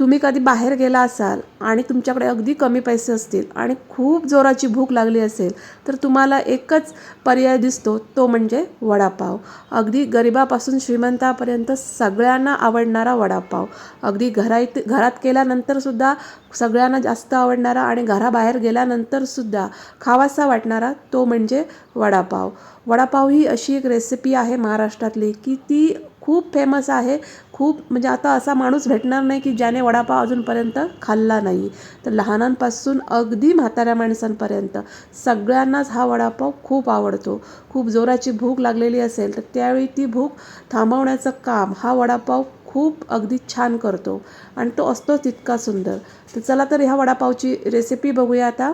तुम्ही कधी बाहेर गेला असाल आणि तुमच्याकडे अगदी कमी पैसे असतील आणि खूप जोराची भूक लागली असेल तर तुम्हाला एकच पर्याय दिसतो तो म्हणजे वडापाव. अगदी गरिबापासून श्रीमंतापर्यंत सगळ्यांना आवडणारा वडापाव. अगदी घरात घरात केल्यानंतरसुद्धा सगळ्यांना जास्त आवडणारा आणि घराबाहेर गेल्यानंतरसुद्धा खावासा वाटणारा तो म्हणजे वडापाव. वडापाव ही अशी एक रेसिपी आहे महाराष्ट्रातली की ती खूप फेमस आहे. खूप म्हणजे आता असा माणूस भेटणार नाही की ज्याने वडापाव अजूनपर्यंत खाल्ला नाही. तर लहानांपासून अगदी म्हाताऱ्या माणसांपर्यंत सगळ्यांनाच हा वडापाव खूप आवडतो. खूप जोराची भूक लागलेली असेल तर त्यावेळी ती भूक थांबवण्याचं काम हा वडापाव खूप अगदी छान करतो. आणि तो असतो तितका सुंदर. तर चला तर ह्या वडापावची रेसिपी बघूया आता.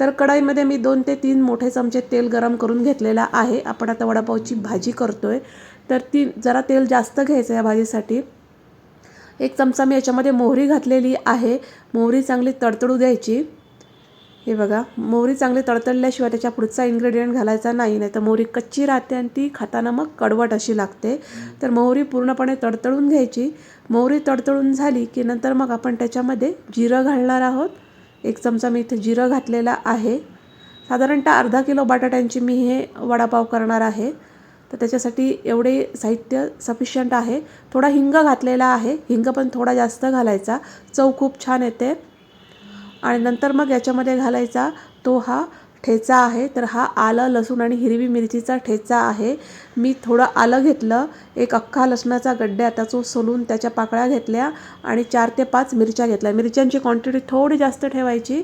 तर कढईमध्ये मी दोन ते तीन मोठे चमचे तेल गरम करून घेतलेला आहे. आपण आता वडापावची भाजी करतो आहे तर ती जरा तेल जास्त घ्यायचं या भाजीसाठी. एक चमचा मी याच्यामध्ये मोहरी घातलेली आहे. मोहरी चांगली तडतडू द्यायची. हे बघा मोहरी चांगली तडतडल्याशिवाय त्याच्या पुढचा इन्ग्रेडियंट घालायचा नाही नाही तर मोहरी कच्ची राहते आणि ती खाताना मग कडवट अशी लागते. तर मोहरी पूर्णपणे तडतडून घ्यायची. मोहरी तडतडून झाली की नंतर मग आपण त्याच्यामध्ये जिरं घालणार आहोत. एक चमचा मी इथे जिरं घातलेला आहे. साधारणतः अर्धा किलो बटाट्यांची मी हे वडापाव करणार आहे. तर त्याच्यासाठी एवढे साहित्य सफिशियंट आहे. थोडा हिंग घातलेला आहे. हिंग पण थोडा जास्त घालायचा. चव खूप छान येते. आणि नंतर मग याच्यामध्ये घालायचा तो हा ठेचा आहे. तर हा आलं लसूण आणि हिरवी मिरचीचा ठेचा आहे. मी थोडं आलं घेतलं. एक अख्खा लसणाचा गड्डा त्याचं सोलून त्याच्या पाकळ्या घेतल्या आणि चार ते पाच मिरच्या घेतल्या. मिरच्यांची क्वांटिटी थोडी जास्त ठेवायची.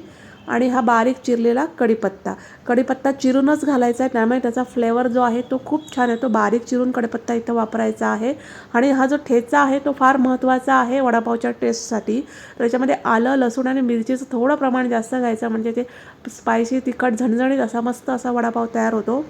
आणि हा बारीक चिरलेला कढीपत्ता. कढीपत्ता चिरूनच घालायचा आहे. त्यामुळे त्याचा फ्लेवर जो आहे तो खूप छान आहे. तो बारीक चिरून कढीपत्ता इथं वापरायचा आहे. आणि हा जो ठेचा आहे तो फार महत्त्वाचा आहे वडापावच्या टेस्टसाठी त्याच्यामध्ये आलं लसूण आणि मिरचीचं थोडं प्रमाण जास्त घ्यायचं. म्हणजे ते स्पायसी तिखट झणझणीत असा मस्त असा वडापाव तयार होतो.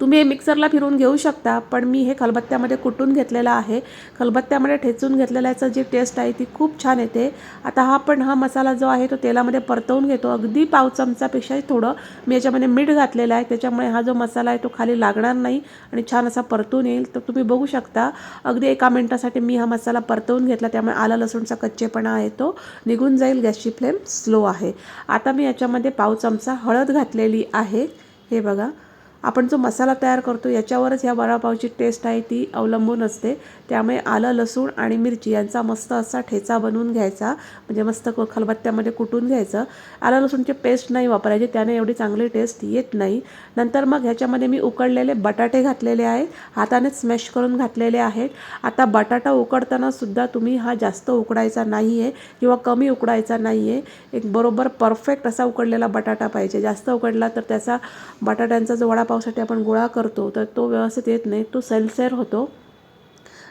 तुम्ही हे मिक्सरला फिरून घेऊ शकता पण मी हे खलबत्त्यामध्ये कुटून घेतलेलं आहे. खलबत्त्यामध्ये ठेचून घेतलेल्याचं जी टेस्ट आहे ती खूप छान येते. आता हा पण हा मसाला जो आहे तो तेलामध्ये परतवून घेतो. अगदी पाव चमचापेक्षाही थोडं मी याच्यामध्ये मीठ घातलेलं आहे. त्याच्यामुळे हा जो मसाला आहे तो खाली लागणार नाही आणि छान असा परतून येईल. तर तुम्ही बघू शकता अगदी एका मिनटासाठी मी हा मसाला परतवून घेतला. त्यामुळे आला लसूणचा कच्चेपणा आहे तो. निघून जाईल गॅसची फ्लेम स्लो आहे. आता मी याच्यामध्ये पाव चमचा हळद घातलेली आहे. हे बघा. आपण जो मसाला तयार करतो याच्यावरच ह्या वडापावची टेस्ट आहे ती अवलंबून असते. त्यामुळे आलं लसूण आणि मिरची यांचा मस्त असा ठेचा बनवून घ्यायचा. म्हणजे मस्त खलबत्त्यामध्ये कुटून घ्यायचं. आलं लसूणची पेस्ट नाही वापरायची त्याने एवढी चांगली टेस्ट येत नाही. नंतर मग ह्याच्यामध्ये मी उकडलेले बटाटे घातलेले आहेत. हाताने स्मॅश करून घातलेले आहेत. आता बटाटा उकडताना सुद्धा तुम्ही हा जास्त उकडायचा नाही आहे किंवा कमी उकडायचा नाही आहे एक बरोबर परफेक्ट असा उकडलेला बटाटा पाहिजे. जास्त उकडला तर त्याचा बटाट्यांचा जो वडापावसाठी आपण गोळा करतो तर तो व्यवस्थित येत नाही. तो सैलसैर होतो.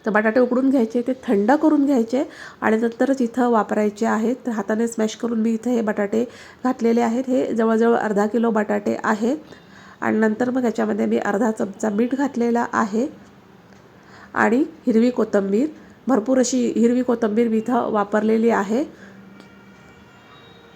तर बटाटे उकडून घ्यायचे ते थंड करून घ्यायचे आणि नंतरच इथं वापरायचे आहेत. तर हाताने स्मॅश करून मी इथं हे बटाटे घातलेले आहेत. हे जवळजवळ अर्धा किलो बटाटे आहेत आणि नंतर मग याच्यामध्ये मी अर्धा चमचा मीठ घातलेला आहे आणि हिरवी कोथिंबीर. भरपूर अशी हिरवी कोथिंबीर मी इथं वापरलेली आहे.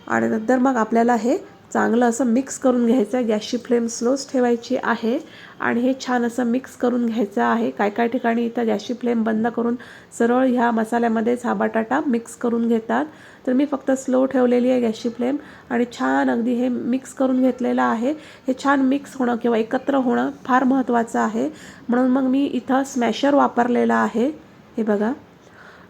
आणि नंतर मग आपल्याला हे चांगलं असं मिक्स करून घ्यायचं आहे. गॅसची फ्लेम स्लोच ठेवायची आहे. आणि हे छान असं मिक्स करून घ्यायचं आहे. काय काय ठिकाणी इथं गॅसची फ्लेम बंद करून सरळ ह्या मसाल्यामध्येच हा बटाटा मिक्स करून घेतात. तर मी फक्त स्लो ठेवलेली आहे गॅसची फ्लेम. आणि छान अगदी हे मिक्स करून घेतलेलं आहे. हे छान मिक्स होणं किंवा एकत्र होणं फार महत्त्वाचं आहे. म्हणून मग मी इथं स्मॅशर वापरलेला आहे. हे बघा.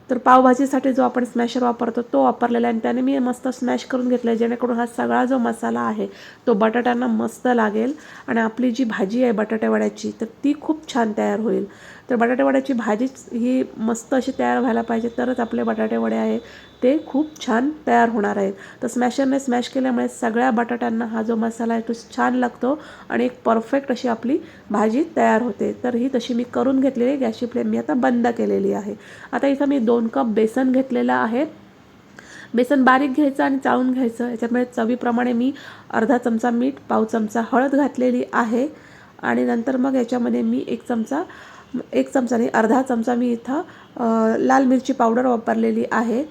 तर पावभाजीसाठी जो आपण स्मॅशर वापरतो तो वापरलेला आहे. आणि त्याने मी मस्त स्मॅश करून घेतला आहे जेणेकरून हा सगळा जो मसाला आहे तो बटाट्यांना मस्त लागेल. आणि आपली जी भाजी आहे बटाट्यावड्याची तर ती खूप छान तयार होईल. तर बटाटेवड्याची भाजीच ही मस्त अशी तयार व्हायला पाहिजे. तरच आपले बटाटेवडे आहे ते खूप छान तयार होणार आहेत. तर स्मॅशरने स्मॅश केल्यामुळे सगळ्या बटाट्यांना हा जो मसाला आहे तो छान लागतो आणि एक परफेक्ट अशी आपली भाजी तयार होते. तर ही तशी मी करून घेतलेली गॅसची फ्लेम मी आता बंद केलेली आहे. आता इथं मी दोन कप बेसन घेतलेलं आहे. बेसन बारीक घ्यायचं आणि चाळून घ्यायचं. याच्यामुळे चवीप्रमाणे मी अर्धा चमचा मीठ पाव चमचा हळद घातलेली आहे. आणि नंतर मग याच्यामध्ये मी एक चमचा एक चमचा नाही अर्धा चमचा मी इथं लाल मिरची पावडर वापरलेली आहे.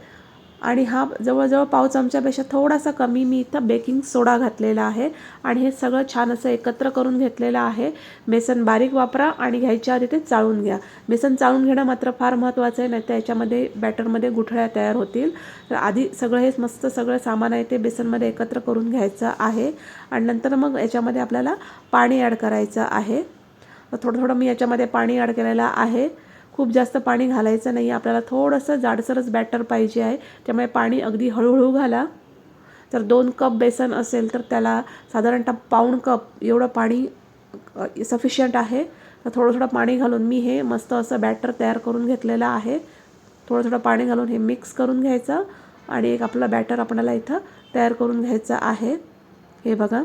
आणि हा जवळजवळ पाव चमच्यापेक्षा थोडासा कमी मी इथं बेकिंग सोडा घातलेला आहे. आणि हे सगळं छान असं एकत्र करून घेतलेलं आहे. बेसन बारीक वापरा आणि घ्यायच्या आधी ते चाळून घ्या. बेसन चाळून घेणं मात्र फार महत्त्वाचं आहे नाही तर याच्यामध्ये बॅटरमध्ये गुठळ्या तयार होतील. तर आधी सगळं हे मस्त सगळं सामान आहे ते बेसनमध्ये एकत्र करून घ्यायचं आहे. आणि नंतर मग याच्यामध्ये आपल्याला पाणी ॲड करायचं आहे. थोडं थोडं मी याच्यामध्ये पाणी ॲड केलेलं आहे. खूप जास्त पाणी घालायचं नाही. आपल्याला थोडंसं जाडसरच बॅटर पाहिजे आहे. त्यामुळे पाणी अगदी हळूहळू घाला. तर दोन कप बेसन असेल तर त्याला साधारणतः पाऊण कप एवढं पाणी सफिशियंट आहे. तर थोडं थोडं पाणी घालून मी हे मस्त असं बॅटर तयार करून घेतलेलं आहे. थोडं थोडं पाणी घालून हे मिक्स करून घ्यायचं. आणि एक आपलं बॅटर आपल्याला इथं तयार करून घ्यायचं आहे. हे बघा.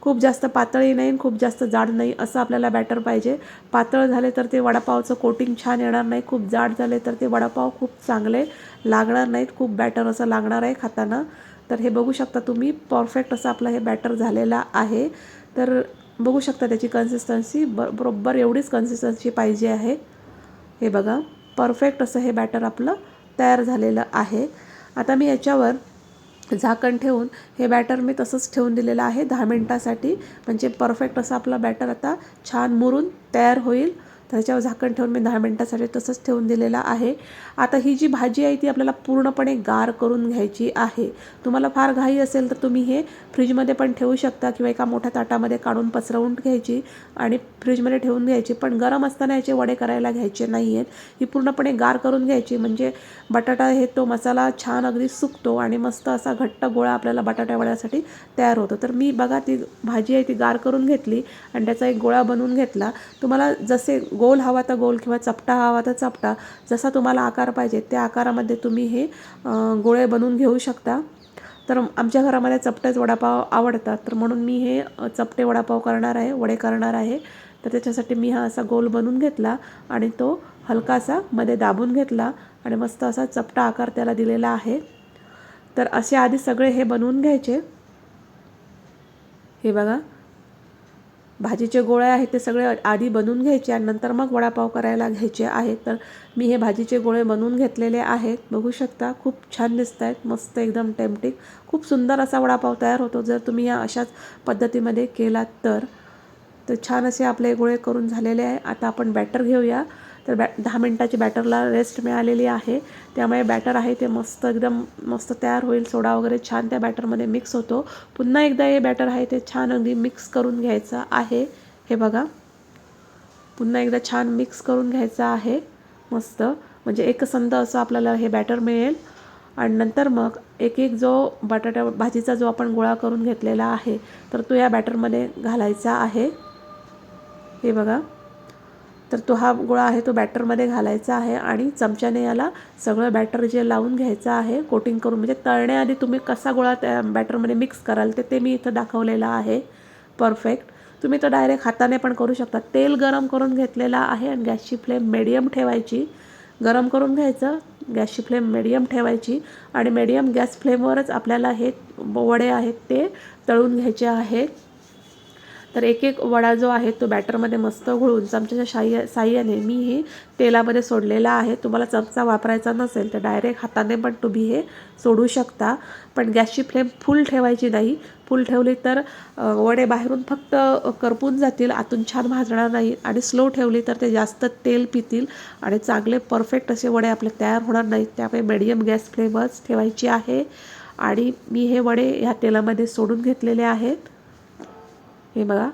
खूप जास्त पातळही नाही खूप जास्त जाड नाही असं आपल्याला बॅटर पाहिजे. पातळ झाले तर ते वडापावचं कोटिंग छान येणार नाही. खूप जाड झाले तर ते वडापाव खूप चांगले लागणार नाहीत. खूप बॅटर असं लागणार आहे खाताना. तर हे बघू शकता तुम्ही परफेक्ट असं आपलं हे बॅटर झालेलं आहे. तर बघू शकता त्याची कन्सिस्टन्सी ब बरोबर एवढीच कन्सिस्टन्सी पाहिजे आहे. हे बघा परफेक्ट असं हे बॅटर आपलं तयार झालेलं आहे. आता मी याच्यावर झाकण ठेवून हे बॅटर मी तसंच ठेवून दिलेलं आहे. दहा मिनटासाठी. म्हणजे परफेक्ट असं आपलं बॅटर आता छान मुरून तयार होईल. त्याच्यावर झाकण ठेवून मी दहा मिनटासाठी तसंच ठेवून दिलेलं आहे. आता ही जी भाजी आहे ती आपल्याला पूर्णपणे गार करून घ्यायची आहे. तुम्हाला फार घाई असेल तर तुम्ही हे फ्रीजमध्ये पण ठेवू शकता किंवा एका मोठ्या ताटामध्ये काढून पसरवून घ्यायची आणि फ्रीजमध्ये ठेवून घ्यायची. पण गरम असताना याचे वडे करायला घ्यायचे नाही आहेत ही पूर्णपणे गार करून घ्यायची. म्हणजे बटाटा हे तो मसाला छान अगदी सुकतो आणि मस्त असा घट्ट गोळा आपल्याला बटाट्या वड्यासाठी तयार होतो. तर मी बघा ती भाजी आहे ती गार करून घेतली आणि त्याचा एक गोळा बनवून घेतला. तुम्हाला जसे गोल हवा तर गोल किंवा चपटा हवा तर चपटा. जसा तुम्हाला आकार पाहिजे त्या आकारामध्ये तुम्ही हे गोळे बनवून घेऊ शकता. तर आमच्या घरामध्ये चपटेच वडापाव आवडतात. तर म्हणून मी हे चपटे वडापाव करणार आहे वडे करणार आहे. तर त्याच्यासाठी मी हा असा गोल बनवून घेतला आणि तो हलकासा मध्ये दाबून घेतला आणि मस्त असा चपटा आकार त्याला दिलेला आहे. तर असे आधी सगळे हे बनवून घ्यायचे. हे बघा. भाजीचे गोळे आहेत ते सगळे आधी बनवून घ्यायचे आणि नंतर मग वडापाव करायला घ्यायचे आहेत. तर मी हे भाजीचे गोळे बनवून घेतलेले आहेत. बघू शकता खूप छान दिसत आहेत मस्त एकदम टेमटेक खूप सुंदर असा वडापाव तयार होतो. जर तुम्ही या अशाच पद्धतीमध्ये केलात तर. तर छान असे आपले गोळे करून झालेले आहे. आता आपण बॅटर घेऊया. तर बॅ दहा मिनटाची बॅटरला रेस्ट मिळालेली आहे. त्यामुळे बॅटर आहे ते मस्त एकदम मस्त तयार होईल. सोडा वगैरे छान त्या बॅटरमध्ये मिक्स होतो. पुन्हा एकदा हे बॅटर आहे ते छान अगदी मिक्स करून घ्यायचं आहे. हे बघा. पुन्हा एकदा छान मिक्स करून घ्यायचं आहे. मस्त. म्हणजे एकसंध असं आपल्याला हे बॅटर मिळेल. आणि नंतर मग एक एक जो बटाट्या भाजीचा जो आपण गोळा करून घेतलेला आहे तर तो या बॅटरमध्ये घालायचा आहे. हे बघा. तर तो हा गोळा आहे तो बॅटरमध्ये घालायचा आहे आणि चमच्याने याला सगळं बॅटर जे लावून घ्यायचं आहे कोटिंग करून म्हणजे तळण्याआधी तुम्ही कसा गोळा त्या बॅटरमध्ये मिक्स कराल ते ते मी इथं दाखवलेलं आहे. परफेक्ट. तुम्ही तो डायरेक्ट हाताने पण करू शकता. तेल गरम करून घेतलेला आहे आणि गॅसची फ्लेम मिडियम ठेवायची. गरम करून घ्यायचं गॅसची फ्लेम मिडियम ठेवायची आणि मिडियम गॅस फ्लेमवरच आपल्याला हे वडे आहेत ते तळून घ्यायचे आहेत. तर एक एक वडा जो आहे तो बॅटरमध्ये मस्त घोळून चमच्याच्या साह्या साह्याने मी हे तेलामध्ये सोडलेला आहे. तुम्हाला चमचा वापरायचा नसेल तर डायरेक्ट हाताने पण तुम्ही हे सोडू शकता. पण गॅसची फ्लेम फुल ठेवायची नाही. फुल ठेवली तर वडे बाहेरून फक्त करपून जातील आतून छान भाजणार नाही आणि स्लो ठेवली तर ते जास्त तेल पितील आणि चांगले परफेक्ट असे वडे आपले तयार होणार नाहीत. त्यामुळे मीडियम गॅस फ्लेमच ठेवायची आहे. आणि मी हे वडे ह्या तेलामध्ये सोडून घेतलेले आहेत. हे बघा.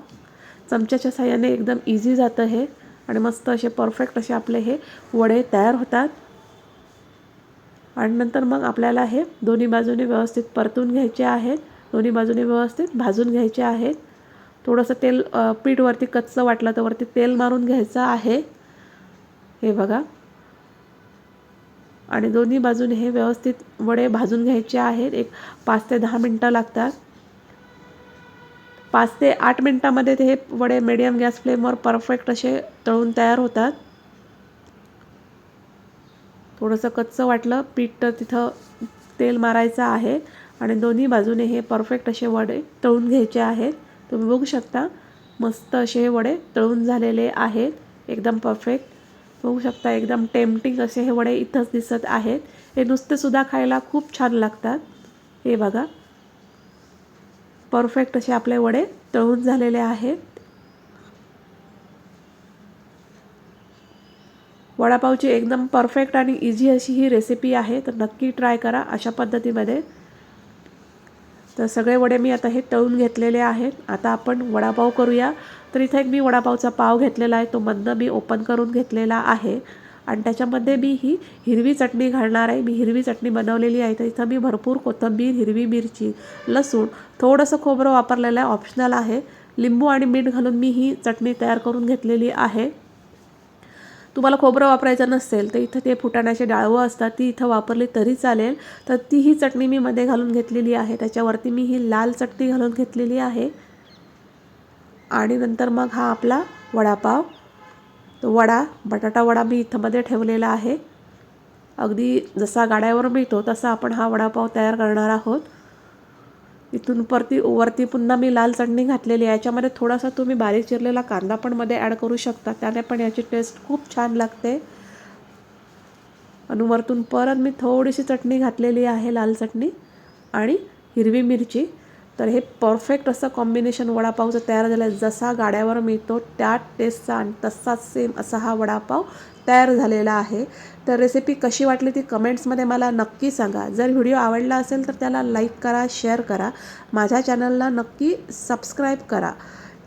चमच्याच्या साह्याने एकदम इझी जातं हे. आणि मस्त असे परफेक्ट असे आपले हे वडे तयार होतात. आणि नंतर मग आपल्याला हे दोन्ही बाजूने व्यवस्थित परतून घ्यायचे आहेत. दोन्ही बाजूने व्यवस्थित भाजून घ्यायचे आहेत. थोडंसं तेल पीठवरती कच्चं वाटलं तर वरती तेल मारून घ्यायचं आहे. हे बघा. आणि दोन्ही बाजूने हे व्यवस्थित वडे भाजून घ्यायचे आहेत. एक पाच ते दहा मिनटं लागतात. पाच ते आठ मिनटामध्ये ते हे वडे मिडियम गॅस फ्लेमवर परफेक्ट असे तळून तयार होतात. थोडंसं कच्चं वाटलं पीठ तर तिथं तेल मारायचं आहे आणि दोन्ही बाजूने हे परफेक्ट असे वडे तळून घ्यायचे आहेत. तुम्ही बघू शकता मस्त असे हे वडे तळून झालेले आहेत एकदम परफेक्ट बघू शकता एकदम टेम्पटिंग असे हे वडे इथंच दिसत आहेत. हे नुसतेसुद्धा खायला खूप छान लागतात. हे बघा. परफेक्ट असे आपले वडे तळून झालेले आहेत. वडापावची एकदम परफेक्ट आणि इझी अशी ही रेसिपी आहे तर नक्की ट्राय करा अशा पद्धतीमध्ये. तर सगळे वडे मी आता हे तळून घेतलेले आहेत. आता आपण वडापाव करूया. तर इथे एक मी वडापावचा पाव घेतलेला आहे. तो मधनं मी ओपन करून घेतलेला आहे. आणि त्याच्यामध्ये मी ही हिरवी चटणी घालणार आहे. मी हिरवी चटणी बनवलेली आहे. तर इथं मी भरपूर कोथिंबीर हिरवी मिरची लसूण थोडंसं खोबरं वापरलेलं आहे. ऑप्शनल आहे. लिंबू आणि मीठ घालून मी ही चटणी तयार करून घेतलेली आहे. तुम्हाला खोबरं वापरायचं नसेल तर इथं ते फुटाण्याचे डाळवं असतात. ती इथं वापरली तरी चालेल. तर ती ही चटणी मी मध्ये घालून घेतलेली आहे. त्याच्यावरती मी ही लाल चटणी घालून घेतलेली आहे. आणि नंतर मग हा आपला वडापाव तो वडा बटाटा वडा मी इथं मध्ये ठेवलेला आहे. अगदी जसा गाड्यावर मिळतो तसा आपण हा वडापाव तयार करणार आहोत. इथून परती वरती पुन्हा मी लाल चटणी घातलेली आहे. याच्यामध्ये थोडासा तुम्ही बारीक चिरलेला कांदा पण मध्ये ॲड करू शकता. त्याने पण याची टेस्ट खूप छान लागते. आणि वरतून परत मी थोडीशी चटणी घातलेली आहे लाल चटणी आणि हिरवी मिरची. तर हे परफेक्ट असं कॉम्बिनेशन वडापावचं तयार झालं. आहे जसा गाड्यावर मिळतो त्या टेस्टचा आणि तसाच सेम असा हा वडापाव तयार झालेला आहे. तर रेसिपी कशी वाटली ती कमेंट्समध्ये मला नक्की सांगा. जर व्हिडिओ आवडला असेल तर त्याला लाईक करा शेअर करा. माझ्या चॅनलला नक्की सबस्क्राईब करा.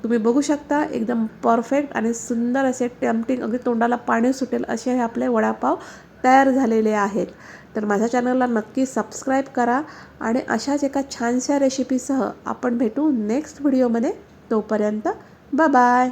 तुम्ही बघू शकता एकदम परफेक्ट आणि सुंदर असे टेम्पटिंग अगदी तोंडाला पाणी सुटेल असे हे आपले वडापाव तयार झालेले आहेत. तर माझ्या चॅनलला नक्की सबस्क्राईब करा आणि अशाच एका छानशा रेसिपीसह आपण भेटू नेक्स्ट व्हिडिओमध्ये. तोपर्यंत बाय